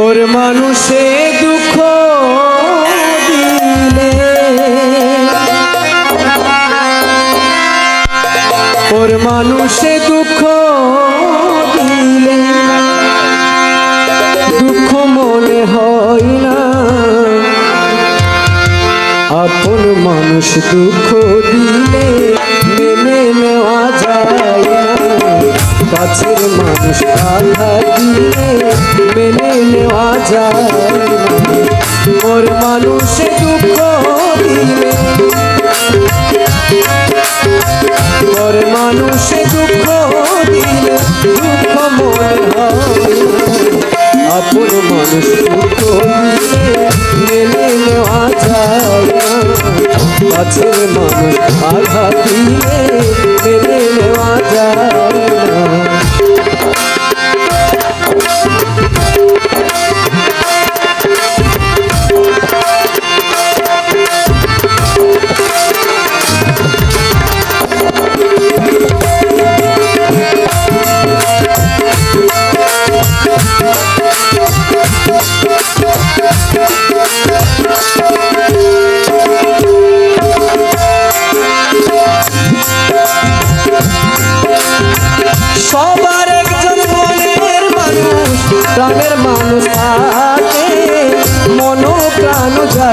ওর মানুষে দুঃখ ওর মানুষে দুঃখ দিলে। দুঃখ মনে হয় না। আপন মানুষ দুঃখ দিলে মেনে নেওয়া যায় না। কাছের মানুষ আঘা দিলে মেনে নেওয়া যায়। ওর মানুষে দুঃখ দিলে। ওর মানুষে দুঃখ দিলে দুঃখ মনে আপন মানুষ দুঃখ মেনে নেওয়া যায়। কাছের মানুষ আঘাত দিলে মেনে নেওয়া যায়।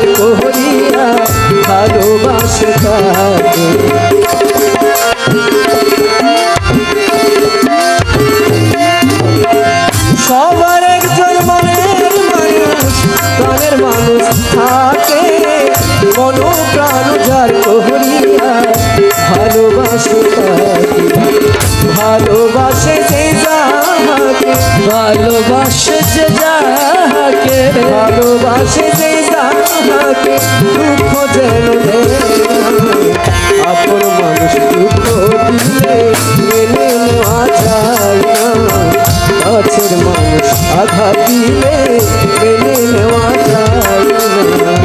করিয়া ভালোবাসে থাকে সবার একজন মনের মানুষ, প্রাণের মানুষ থাকে। মন প্রাণ যার করিয়া ভালোবাসে ভালোবাসে যাহাকে, ভালোবাসে যে যাহাকে, ভালোবাসে যে যাহাকে, দুঃখ যেন আপন মানুষ দুঃখ দিলে মেনে নেওয়া যায় কাছের মানুষ আঘাত দিলে মেনে নেওয়া যায় না।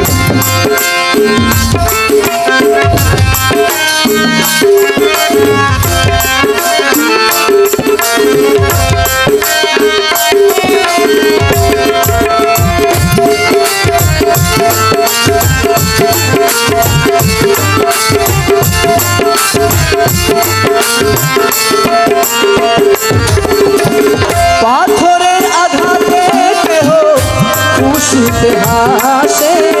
পাথরের আঘাতে দেহ খুশিতে হাসে।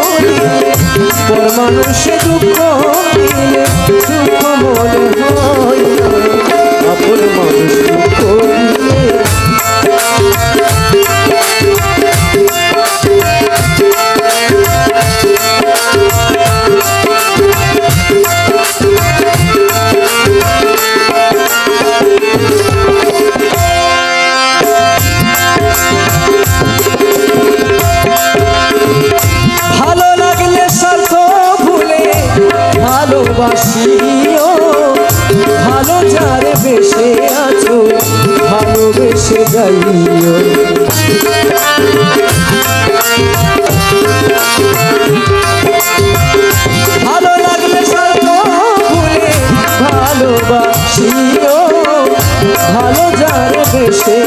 পর মানুষে দুঃখ দুঃখ মনে ভালোবাসিও। ভালো যারে বেশে আছো ভালোবেসে যাইও। ভালো লাগলে স্বার্থ ভুলে ভালো যারে বেশে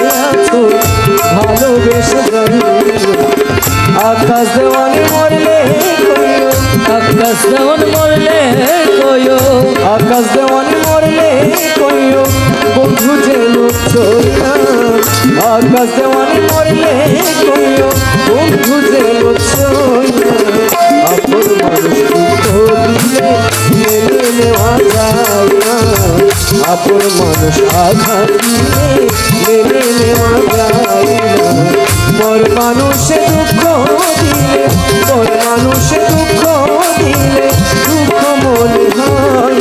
আকাশ দেওয়ানে মরলে কইও, বন্ধু যে লোক না আকাশ দেওয়ানে মরলে কইও, বন্ধু যে লোক না আপন মানুষ দুঃখ দিলে মেনে নেওয়া যায় না। আপন মানুষ আঘাত দিলে মেনে দুঃখ দিলে পর মানুষে দুঃখ দিলে দুঃখ মনে হয়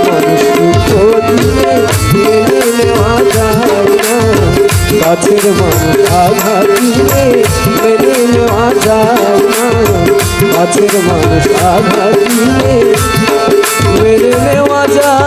মানুষ দুঃখ দিলে নেওয়া কাছের মানুষ আঘাত দিলে মেনে নেওয়া যায় না কাছের মানুষ দিলে মেনে নেওয়া যায়